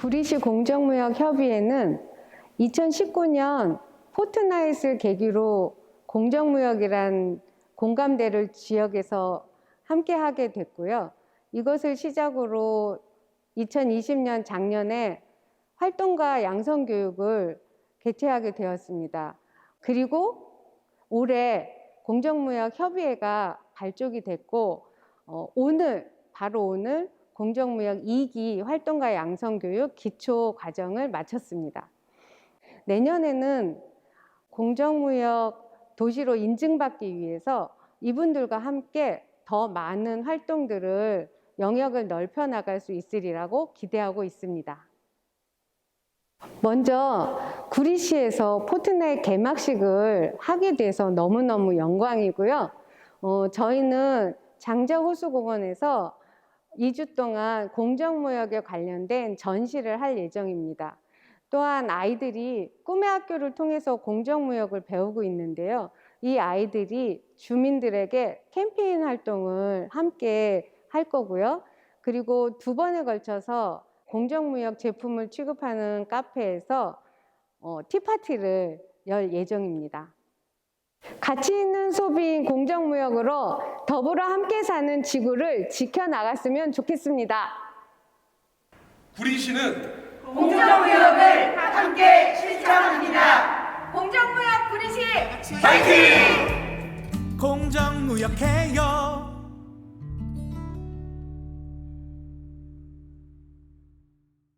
구리시 공정무역협의회는 2019년 포트나잇을 계기로 공정무역이란 공감대를 지역에서 함께 하게 됐고요. 이것을 시작으로 2020년 작년에 활동가 양성 교육을 개최하게 되었습니다. 그리고 올해 공정무역 협의회가 발족이 됐고 어, 오늘 바로 오늘 공정무역 2기 활동가 양성 교육 기초 과정을 마쳤습니다. 내년에는 공정무역 도시로 인증받기 위해서 이분들과 함께 더 많은 활동들을 영역을 넓혀 나갈 수 있으리라고 기대하고 있습니다. 먼저 구리시에서 포트나잇 개막식을 하게 돼서 너무너무 영광이고요. 어, 저희는 장자호수공원에서 2주 동안 공정무역에 관련된 전시를 할 예정입니다. 또한 아이들이 꿈의 학교를 통해서 공정무역을 배우고 있는데요. 이 아이들이 주민들에게 캠페인 활동을 함께 할 거고요. 그리고 두 번에 걸쳐서 공정무역 제품을 취급하는 카페에서 어, 티파티를 열 예정입니다. 가치 있는 소비인 공정무역으로 더불어 함께 사는 지구를 지켜나갔으면 좋겠습니다. 구리시는 공정무역을 함께 실천합니다. 공정무역 구리시 파이팅! 공정무역 개혁